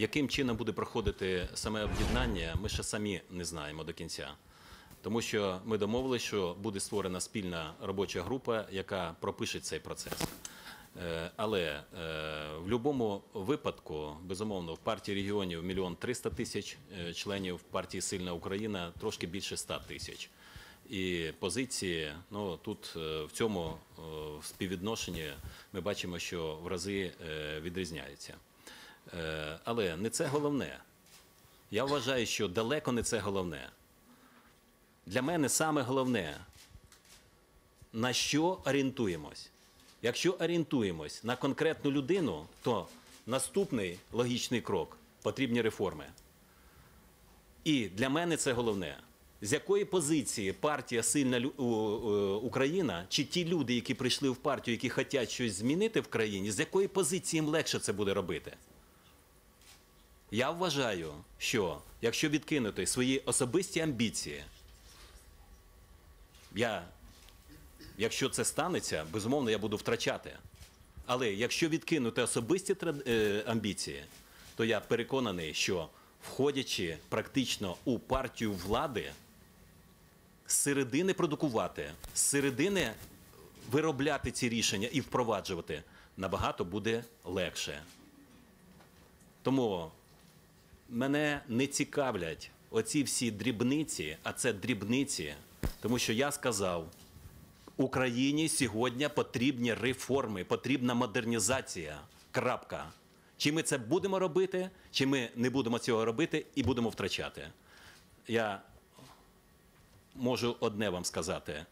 Яким чином буде проходити саме об'єднання, ми ще самі не знаємо до кінця. Тому що ми домовилися, що буде створена спільна робоча група, яка пропише цей процес. Е, Але е, в будь-якому випадку, безумовно, в партії регіонів мільйон триста тисяч е, членів, в партії Сильна Україна трошки більше ста тисяч. І позиції, ну тут в цьому співвідношенні ми бачимо, що в рази відрізняються. Е, Але не це головне. Я вважаю, що далеко не це головне. Для мене саме головне, на що орієнтуємось. Якщо орієнтуємось на конкретну людину, то наступний логічний крок потрібні реформи. І для мене це головне. З якої позиції партія Сильна Україна, чи ті люди, які прийшли в партію, які хочуть щось змінити в країні, з якої позиції їм легше це буде робити? Я вважаю, що якщо відкинути свої особисті амбіції, я, якщо це станеться, безумовно, я буду втрачати. Але якщо відкинути особисті е, амбіції, то я переконаний, що входячи практично у партію влади, з середини продукувати, з середини виробляти ці рішення і впроваджувати набагато буде легше. Тому мене не цікавлять оці всі дрібниці, а це дрібниці, тому що я сказав, Україні сьогодні потрібні реформи, потрібна модернізація. Крапка. Чи ми це будемо робити, чи ми не будемо цього робити і будемо втрачати. Я можу одне вам сказати,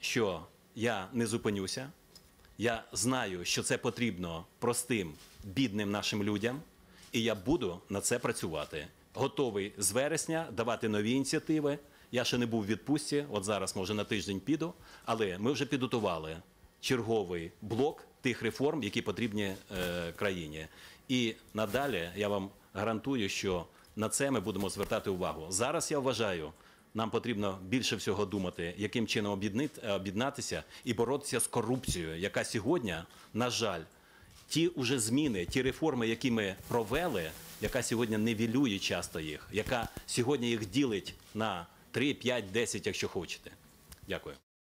що я не зупинюся. Я знаю, що це потрібно простим, бідним нашим людям, і я буду на це працювати. Готовий з вересня давати нові ініціативи. Я ще не був в відпустці, от зараз, може, на тиждень піду, але ми вже підготували черговий блок тих реформ, які потрібні е, країні. І надалі я вам гарантую, що на це ми будемо звертати увагу. Зараз я вважаю, нам потрібно більше всього думати, яким чином об'єднатися і боротися з корупцією, яка сьогодні, на жаль, ті уже зміни, ті реформи, які ми провели, яка сьогодні невілює часто їх, яка сьогодні їх ділить на 3, 5, 10, якщо хочете. Дякую.